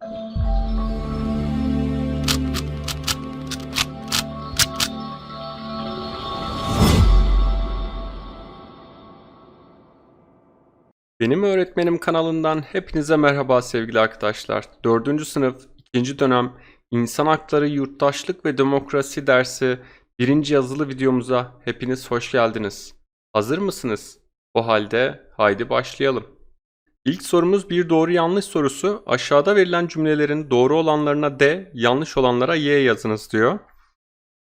Benim Öğretmenim kanalından hepinize merhaba sevgili arkadaşlar. 4. sınıf 2. dönem İnsan Hakları Yurttaşlık ve Demokrasi dersi 1. yazılı videomuza hepiniz hoş geldiniz. Hazır mısınız? O halde haydi başlayalım. İlk sorumuz bir doğru yanlış sorusu. Aşağıda verilen cümlelerin doğru olanlarına D, yanlış olanlara Y yazınız diyor.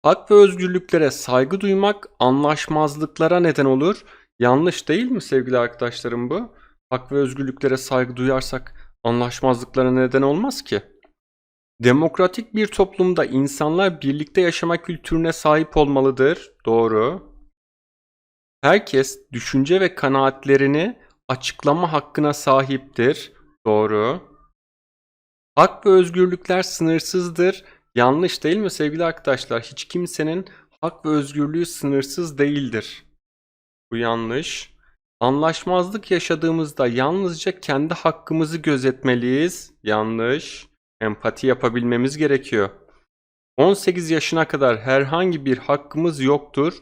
Hak ve özgürlüklere saygı duymak anlaşmazlıklara neden olur. Yanlış değil mi sevgili arkadaşlarım bu? Hak ve özgürlüklere saygı duyarsak anlaşmazlıklara neden olmaz ki. Demokratik bir toplumda insanlar birlikte yaşama kültürüne sahip olmalıdır. Doğru. Herkes düşünce ve kanaatlerini açıklama hakkına sahiptir. Doğru. Hak ve özgürlükler sınırsızdır. Yanlış değil mi sevgili arkadaşlar? Hiç kimsenin hak ve özgürlüğü sınırsız değildir. Bu yanlış. Anlaşmazlık yaşadığımızda yalnızca kendi hakkımızı gözetmeliyiz. Yanlış. Empati yapabilmemiz gerekiyor. 18 yaşına kadar herhangi bir hakkımız yoktur.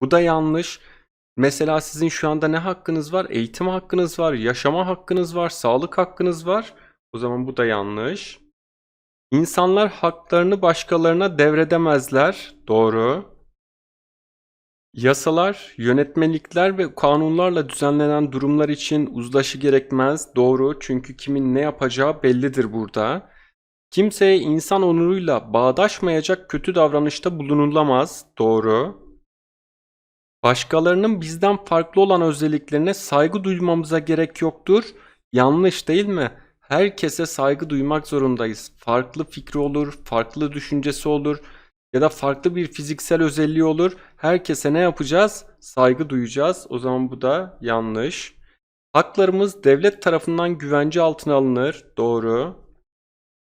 Bu da yanlış. Mesela sizin şu anda ne hakkınız var? Eğitim hakkınız var, yaşama hakkınız var, sağlık hakkınız var. O zaman bu da yanlış. İnsanlar haklarını başkalarına devredemezler. Doğru. Yasalar, yönetmelikler ve kanunlarla düzenlenen durumlar için uzlaşı gerekmez. Doğru çünkü kimin ne yapacağı bellidir burada. Kimseye insan onuruyla bağdaşmayacak kötü davranışta bulunulamaz. Doğru. Başkalarının bizden farklı olan özelliklerine saygı duymamıza gerek yoktur. Yanlış değil mi? Herkese saygı duymak zorundayız. Farklı fikri olur, farklı düşüncesi olur ya da farklı bir fiziksel özelliği olur. Herkese ne yapacağız? Saygı duyacağız. O zaman bu da yanlış. Haklarımız devlet tarafından güvence altına alınır. Doğru.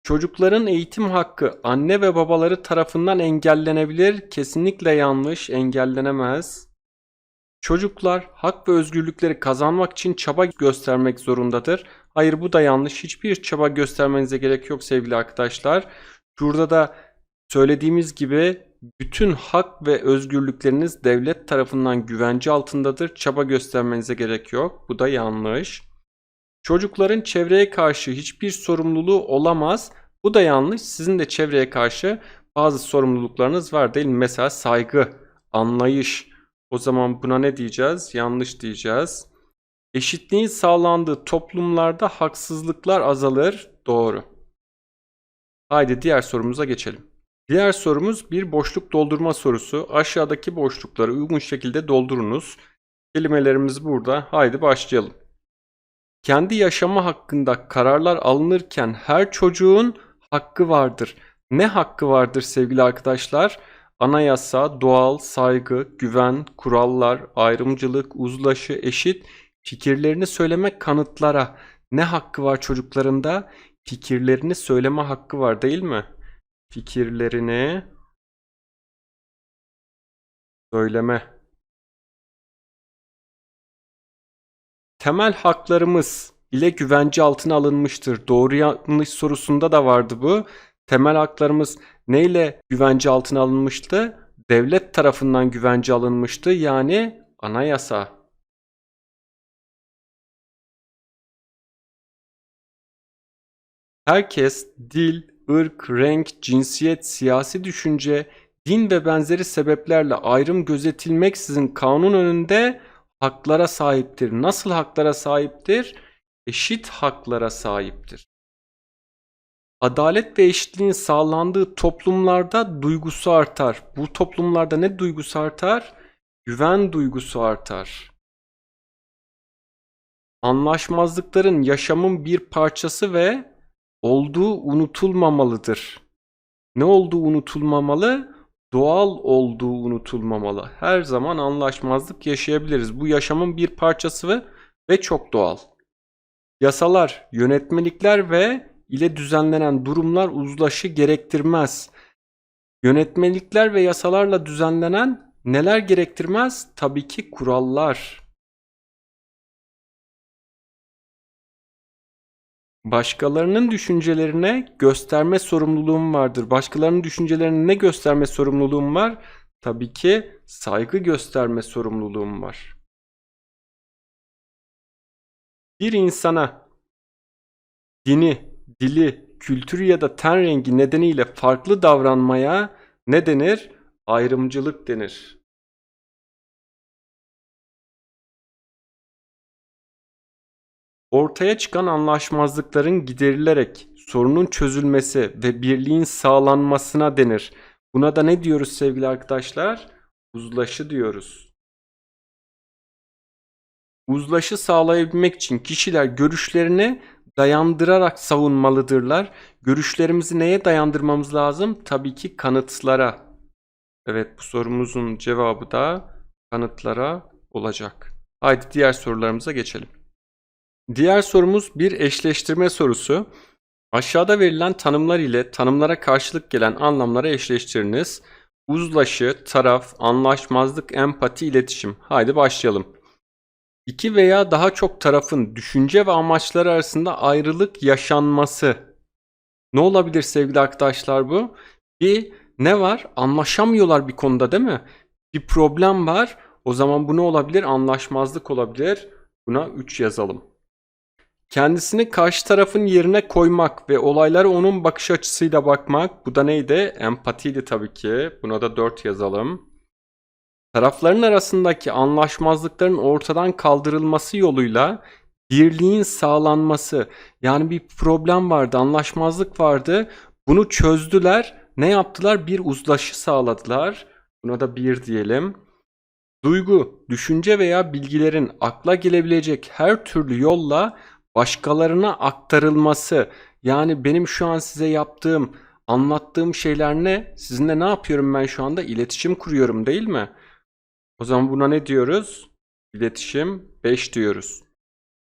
Çocukların eğitim hakkı anne ve babaları tarafından engellenebilir. Kesinlikle yanlış, engellenemez. Çocuklar hak ve özgürlükleri kazanmak için çaba göstermek zorundadır. Hayır bu da yanlış. Hiçbir çaba göstermenize gerek yok sevgili arkadaşlar. Şurada da söylediğimiz gibi bütün hak ve özgürlükleriniz devlet tarafından güvence altındadır. Çaba göstermenize gerek yok. Bu da yanlış. Çocukların çevreye karşı hiçbir sorumluluğu olamaz. Bu da yanlış. Sizin de çevreye karşı bazı sorumluluklarınız var değil mi? Mesela saygı, anlayış. O zaman buna ne diyeceğiz? Yanlış diyeceğiz. Eşitliğin sağlandığı toplumlarda haksızlıklar azalır. Doğru. Haydi diğer sorumuza geçelim. Diğer sorumuz bir boşluk doldurma sorusu. Aşağıdaki boşlukları uygun şekilde doldurunuz. Kelimelerimiz burada. Haydi başlayalım. Kendi yaşamı hakkında kararlar alınırken her çocuğun hakkı vardır. Ne hakkı vardır sevgili arkadaşlar? Anayasa, doğal, saygı, güven, kurallar, ayrımcılık, uzlaşı, eşit, fikirlerini söylemek kanıtlara. Ne hakkı var çocuklarında? Fikirlerini söyleme hakkı var değil mi? Fikirlerini söyleme. Temel haklarımız ile güvence altına alınmıştır. Doğru yanlış sorusunda da vardı bu. Temel haklarımız neyle güvence altına alınmıştı? Devlet tarafından güvence alınmıştı. Yani anayasa. Herkes dil, ırk, renk, cinsiyet, siyasi düşünce, din ve benzeri sebeplerle ayrım gözetilmeksizin kanun önünde haklara sahiptir. Nasıl haklara sahiptir? Eşit haklara sahiptir. Adalet ve eşitliğin sağlandığı toplumlarda duygusu artar. Bu toplumlarda ne duygusu artar? Güven duygusu artar. Anlaşmazlıkların yaşamın bir parçası ve olduğu unutulmamalıdır. Ne olduğu unutulmamalı? Doğal olduğu unutulmamalı. Her zaman anlaşmazlık yaşayabiliriz. Bu yaşamın bir parçası ve, çok doğal. Yasalar, yönetmelikler ve ile düzenlenen durumlar uzlaşı gerektirmez. Yönetmelikler ve yasalarla düzenlenen neler gerektirmez? Tabii ki kurallar. Başkalarının düşüncelerine gösterme sorumluluğum vardır. Başkalarının düşüncelerine ne gösterme sorumluluğum var? Tabii ki saygı gösterme sorumluluğum var. Bir insana dini, dili, kültürü ya da ten rengi nedeniyle farklı davranmaya ne denir? Ayrımcılık denir. Ortaya çıkan anlaşmazlıkların giderilerek sorunun çözülmesi ve birliğin sağlanmasına denir. Buna da ne diyoruz sevgili arkadaşlar? Uzlaşı diyoruz. Uzlaşı sağlayabilmek için kişiler görüşlerini dayandırarak savunmalıdırlar. Görüşlerimizi neye dayandırmamız lazım? Tabii ki kanıtlara. Evet bu sorumuzun cevabı da kanıtlara olacak. Haydi diğer sorularımıza geçelim. Diğer sorumuz bir eşleştirme sorusu. Aşağıda verilen tanımlar ile tanımlara karşılık gelen anlamlara eşleştiriniz. Uzlaşı, taraf, anlaşmazlık, empati, iletişim. Haydi başlayalım. İki veya daha çok tarafın düşünce ve amaçları arasında ayrılık yaşanması. Ne olabilir sevgili arkadaşlar bu? Bir ne var? Anlaşamıyorlar bir konuda değil mi? Bir problem var. O zaman bu ne olabilir? Anlaşmazlık olabilir. Buna 3 yazalım. Kendisini karşı tarafın yerine koymak ve olaylara onun bakış açısıyla bakmak. Bu da neydi? Empatiydi tabii ki. Buna da 4 yazalım. Tarafların arasındaki anlaşmazlıkların ortadan kaldırılması yoluyla birliğin sağlanması. Yani bir problem vardı, anlaşmazlık vardı. Bunu çözdüler. Ne yaptılar? Bir uzlaşı sağladılar. Buna da 1 diyelim. Duygu, düşünce veya bilgilerin akla gelebilecek her türlü yolla başkalarına aktarılması. Yani benim şu an size yaptığım, anlattığım şeyler ne? Sizinle ne yapıyorum ben şu anda? İletişim kuruyorum değil mi? O zaman buna ne diyoruz? İletişim 5 diyoruz.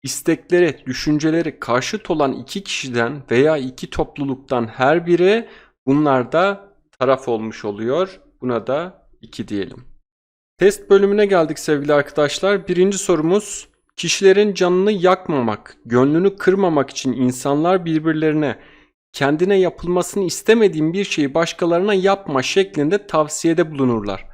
İstekleri, düşünceleri karşıt olan iki kişiden veya iki topluluktan her biri bunlar da taraf olmuş oluyor. Buna da 2 diyelim. Test bölümüne geldik sevgili arkadaşlar. Birinci sorumuz kişilerin canını yakmamak, gönlünü kırmamak için insanlar birbirlerine kendine yapılmasını istemediğin bir şeyi başkalarına yapma şeklinde tavsiyede bulunurlar.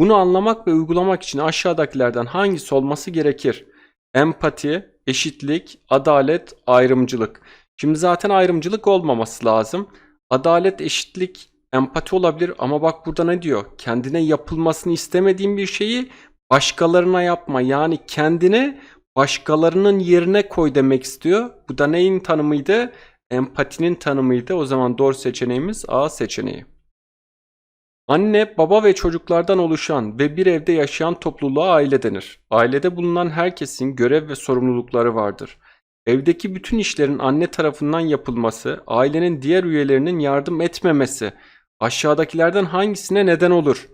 Bunu anlamak ve uygulamak için aşağıdakilerden hangisi olması gerekir? Empati, eşitlik, adalet, ayrımcılık. Şimdi zaten ayrımcılık olmaması lazım. Adalet, eşitlik, empati olabilir ama bak burada ne diyor? Kendine yapılmasını istemediğin bir şeyi başkalarına yapma. Yani kendine başkalarının yerine koy demek istiyor. Bu da neyin tanımıydı? Empatinin tanımıydı. O zaman doğru seçeneğimiz A seçeneği. Anne, baba ve çocuklardan oluşan ve bir evde yaşayan topluluğa aile denir. Ailede bulunan herkesin görev ve sorumlulukları vardır. Evdeki bütün işlerin anne tarafından yapılması, ailenin diğer üyelerinin yardım etmemesi aşağıdakilerden hangisine neden olur?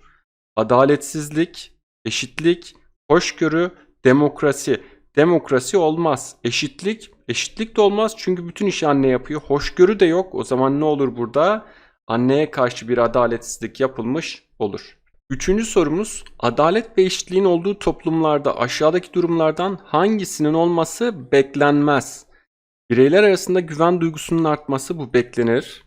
Adaletsizlik, eşitlik, hoşgörü, demokrasi. Demokrasi olmaz. Eşitlik, eşitlik de olmaz çünkü bütün işi anne yapıyor. Hoşgörü de yok. O zaman ne olur burada? Anneye karşı bir adaletsizlik yapılmış olur. Üçüncü sorumuz, adalet ve eşitliğin olduğu toplumlarda aşağıdaki durumlardan hangisinin olması beklenmez? Bireyler arasında güven duygusunun artması bu beklenir.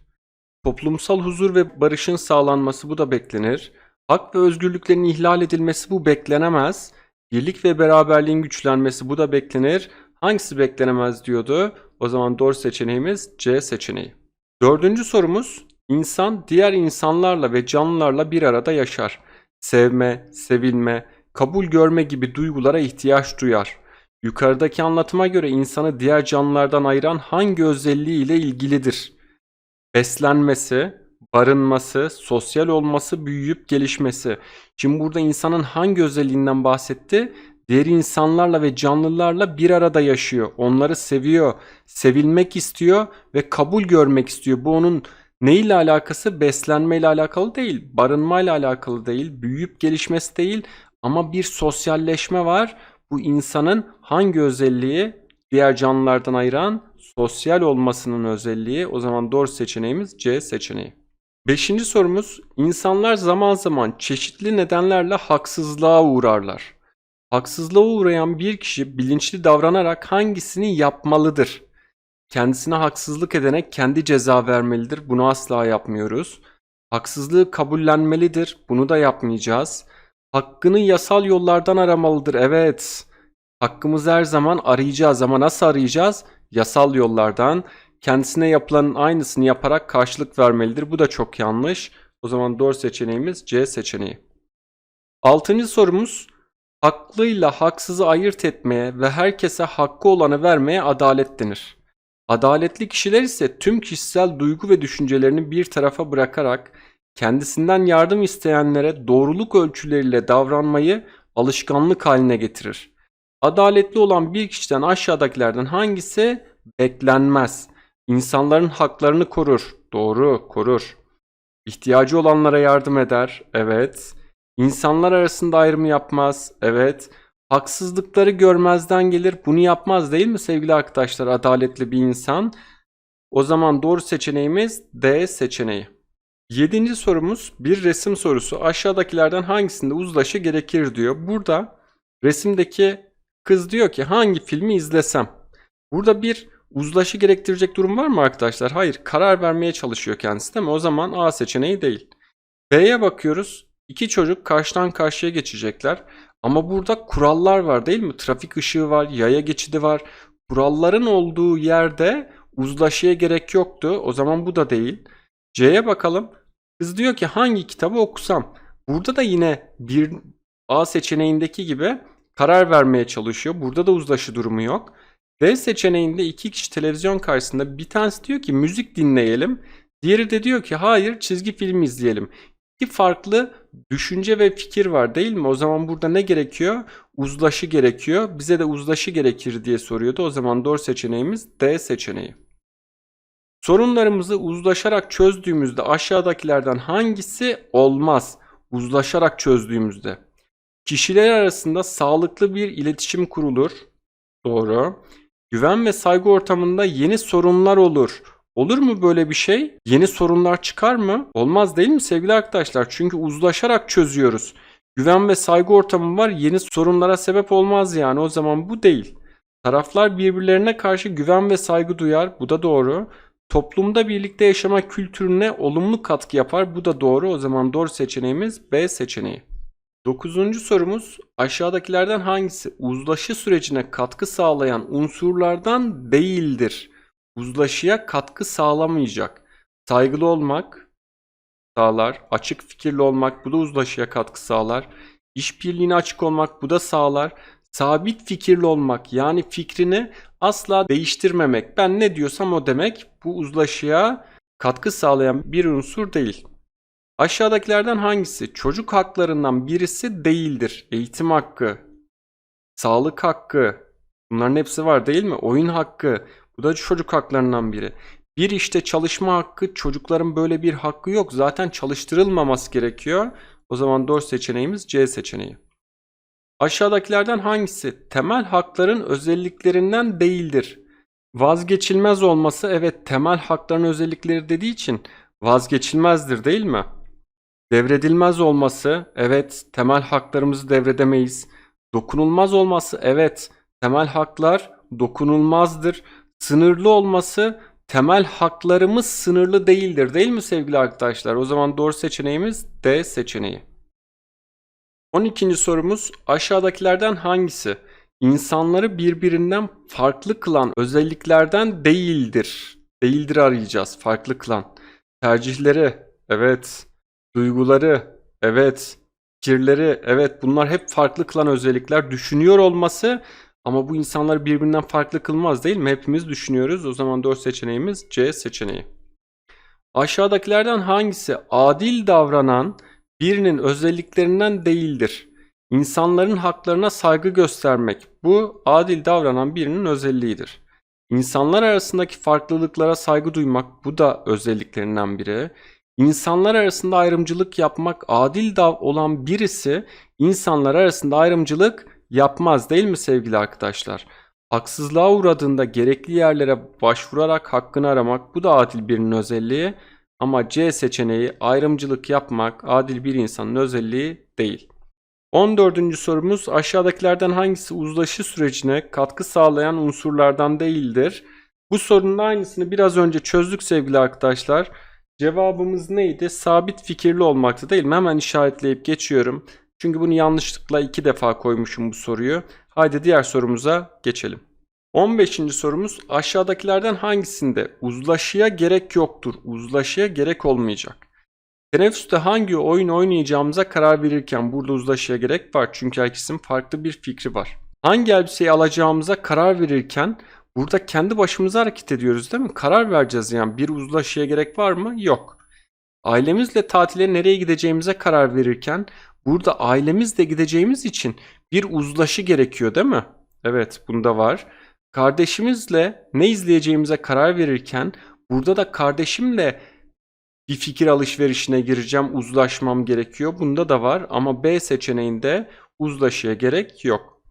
Toplumsal huzur ve barışın sağlanması bu da beklenir. Hak ve özgürlüklerin ihlal edilmesi bu beklenemez. Birlik ve beraberliğin güçlenmesi bu da beklenir. Hangisi beklenemez diyordu? O zaman doğru seçeneğimiz C seçeneği. Dördüncü sorumuz, İnsan diğer insanlarla ve canlılarla bir arada yaşar. Sevme, sevilme, kabul görme gibi duygulara ihtiyaç duyar. Yukarıdaki anlatıma göre insanı diğer canlılardan ayıran hangi özelliği ile ilgilidir? Beslenmesi, barınması, sosyal olması, büyüyüp gelişmesi. Şimdi burada insanın hangi özelliğinden bahsetti? Diğer insanlarla ve canlılarla bir arada yaşıyor. Onları seviyor, sevilmek istiyor ve kabul görmek istiyor. Bu onun ne ile alakası? Beslenme ile alakalı değil, barınma ile alakalı değil, büyüyüp gelişmesi değil ama bir sosyalleşme var. Bu insanın hangi özelliği diğer canlılardan ayıran sosyal olmasının özelliği. O zaman doğru seçeneğimiz C seçeneği. Beşinci sorumuz insanlar zaman zaman çeşitli nedenlerle haksızlığa uğrarlar. Haksızlığa uğrayan bir kişi bilinçli davranarak hangisini yapmalıdır? Kendisine haksızlık edene kendi ceza vermelidir. Bunu asla yapmıyoruz. Haksızlığı kabullenmelidir. Bunu da yapmayacağız. Hakkını yasal yollardan aramalıdır. Evet. Hakkımızı her zaman arayacağız ama nasıl arayacağız? Yasal yollardan. Kendisine yapılanın aynısını yaparak karşılık vermelidir. Bu da çok yanlış. O zaman doğru seçeneğimiz C seçeneği. Altıncı sorumuz haklıyla haksızı ayırt etmeye ve herkese hakkı olanı vermeye adalet denir. Adaletli kişiler ise tüm kişisel duygu ve düşüncelerini bir tarafa bırakarak kendisinden yardım isteyenlere doğruluk ölçüleriyle davranmayı alışkanlık haline getirir. Adaletli olan bir kişiden aşağıdakilerden hangisi beklenmez? İnsanların haklarını korur. Doğru, korur. İhtiyacı olanlara yardım eder. Evet. İnsanlar arasında ayrım yapmaz. Evet. Haksızlıkları görmezden gelir. Bunu yapmaz değil mi sevgili arkadaşlar? Adaletli bir insan. O zaman doğru seçeneğimiz D seçeneği. Yedinci sorumuz bir resim sorusu. Aşağıdakilerden hangisinde uzlaşı gerekir diyor. Burada resimdeki kız diyor ki hangi filmi izlesem? Burada bir uzlaşı gerektirecek durum var mı arkadaşlar? Hayır. Karar vermeye çalışıyor kendisi değil mi? O zaman A seçeneği değil. B'ye bakıyoruz. İki çocuk karşıdan karşıya geçecekler. Ama burada kurallar var değil mi? Trafik ışığı var, yaya geçidi var. Kuralların olduğu yerde uzlaşıya gerek yoktu. O zaman bu da değil. C'ye bakalım. Kız diyor ki hangi kitabı okusam? Burada da yine bir A seçeneğindeki gibi karar vermeye çalışıyor. Burada da uzlaşı durumu yok. D seçeneğinde iki kişi televizyon karşısında bir tanesi diyor ki müzik dinleyelim. Diğeri de diyor ki hayır çizgi film izleyelim. İki farklı düşünce ve fikir var değil mi? O zaman burada ne gerekiyor? Uzlaşı gerekiyor. Bize de uzlaşı gerekir diye soruyordu. O zaman doğru seçeneğimiz D seçeneği. Sorunlarımızı uzlaşarak çözdüğümüzde aşağıdakilerden hangisi olmaz? Uzlaşarak çözdüğümüzde. Kişiler arasında sağlıklı bir iletişim kurulur. Doğru. Güven ve saygı ortamında yeni sorunlar olur. Olur mu böyle bir şey? Yeni sorunlar çıkar mı? Olmaz değil mi sevgili arkadaşlar? Çünkü uzlaşarak çözüyoruz. Güven ve saygı ortamı var. Yeni sorunlara sebep olmaz yani. O zaman bu değil. Taraflar birbirlerine karşı güven ve saygı duyar. Bu da doğru. Toplumda birlikte yaşama kültürüne olumlu katkı yapar. Bu da doğru. O zaman doğru seçeneğimiz B seçeneği. Dokuzuncu sorumuz aşağıdakilerden hangisi uzlaşı sürecine katkı sağlayan unsurlardan değildir? Uzlaşıya katkı sağlamayacak. Saygılı olmak sağlar. Açık fikirli olmak bu da uzlaşıya katkı sağlar. İşbirliğine açık olmak bu da sağlar. Sabit fikirli olmak yani fikrini asla değiştirmemek. Ben ne diyorsam o demek bu uzlaşıya katkı sağlayan bir unsur değil. Aşağıdakilerden hangisi çocuk haklarından birisi değildir? Eğitim hakkı, sağlık hakkı, bunların hepsi var değil mi? Oyun hakkı, bu da çocuk haklarından biri. Bir işte çalışma hakkı, çocukların böyle bir hakkı yok. Zaten çalıştırılmaması gerekiyor. O zaman doğru seçeneğimiz C seçeneği. Aşağıdakilerden hangisi temel hakların özelliklerinden değildir? Vazgeçilmez olması evet temel hakların özellikleri dediği için vazgeçilmezdir değil mi? Devredilmez olması evet temel haklarımızı devredemeyiz. Dokunulmaz olması evet temel haklar dokunulmazdır. Sınırlı olması temel haklarımız sınırlı değildir değil mi sevgili arkadaşlar? O zaman doğru seçeneğimiz D seçeneği. 12. sorumuz aşağıdakilerden hangisi insanları birbirinden farklı kılan özelliklerden değildir? Değildir arayacağız. Farklı kılan. Tercihleri, evet. Duyguları, evet. Fikirleri, evet. Bunlar hep farklı kılan özellikler. Düşünüyor olması ama bu insanları birbirinden farklı kılmaz değil mi? Hepimiz düşünüyoruz. O zaman doğru seçeneğimiz C seçeneği. Aşağıdakilerden hangisi adil davranan birinin özelliklerinden değildir? İnsanların haklarına saygı göstermek. Bu adil davranan birinin özelliğidir. İnsanlar arasındaki farklılıklara saygı duymak. Bu da özelliklerinden biri. İnsanlar arasında ayrımcılık yapmak adil dav olan birisi insanlar arasında ayrımcılık yapmaz değil mi sevgili arkadaşlar? Haksızlığa uğradığında gerekli yerlere başvurarak hakkını aramak bu da adil birinin özelliği. Ama C seçeneği ayrımcılık yapmak adil bir insanın özelliği değil. 14. sorumuz aşağıdakilerden hangisi uzlaşı sürecine katkı sağlayan unsurlardan değildir? Bu sorunun aynısını biraz önce çözdük sevgili arkadaşlar. Cevabımız neydi? Sabit fikirli olmaktı değil mi? Hemen işaretleyip geçiyorum. Çünkü bunu yanlışlıkla iki defa koymuşum bu soruyu. Haydi diğer sorumuza geçelim. 15. sorumuz aşağıdakilerden hangisinde uzlaşıya gerek yoktur? Uzlaşıya gerek olmayacak. Teneffüste hangi oyun oynayacağımıza karar verirken burada uzlaşıya gerek var. Çünkü herkesin farklı bir fikri var. Hangi elbiseyi alacağımıza karar verirken burada kendi başımıza hareket ediyoruz değil mi? Karar vereceğiz yani bir uzlaşıya gerek var mı? Yok. Ailemizle tatile nereye gideceğimize karar verirken burada ailemizle gideceğimiz için bir uzlaşı gerekiyor değil mi? Evet bunda var. Kardeşimizle ne izleyeceğimize karar verirken burada da kardeşimle bir fikir alışverişine gireceğim, uzlaşmam gerekiyor. Bunda da var ama B seçeneğinde uzlaşıya gerek yok.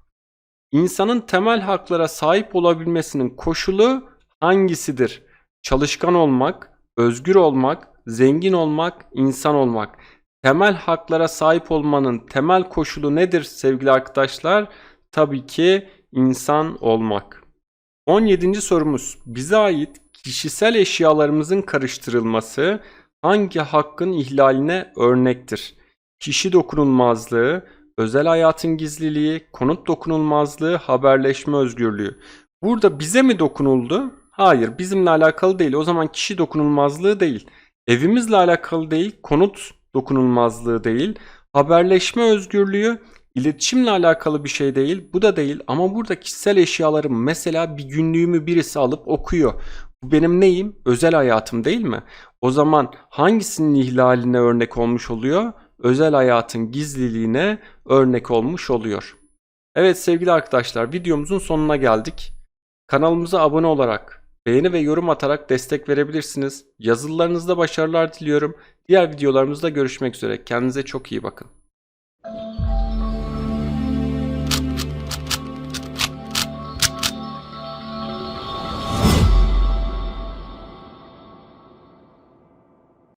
İnsanın temel haklara sahip olabilmesinin koşulu hangisidir? Çalışkan olmak, özgür olmak, zengin olmak, insan olmak. Temel haklara sahip olmanın temel koşulu nedir sevgili arkadaşlar? Tabii ki insan olmak. 17. sorumuz. Bize ait kişisel eşyalarımızın karıştırılması hangi hakkın ihlaline örnektir? Kişi dokunulmazlığı, özel hayatın gizliliği, konut dokunulmazlığı, haberleşme özgürlüğü. Burada bize mi dokunuldu? Hayır, bizimle alakalı değil. O zaman kişi dokunulmazlığı değil. Evimizle alakalı değil, konut dokunulmazlığı değil. Haberleşme özgürlüğü iletişimle alakalı bir şey değil. Bu da değil ama burada kişisel eşyalarım mesela bir günlüğümü birisi alıp okuyor. Bu benim neyim? Özel hayatım değil mi? O zaman hangisinin ihlaline örnek olmuş oluyor? Özel hayatın gizliliğine örnek olmuş oluyor. Evet sevgili arkadaşlar videomuzun sonuna geldik. Kanalımıza abone olarak, beğeni ve yorum atarak destek verebilirsiniz. Yazılılarınızda başarılar diliyorum. Diğer videolarımızda görüşmek üzere. Kendinize çok iyi bakın.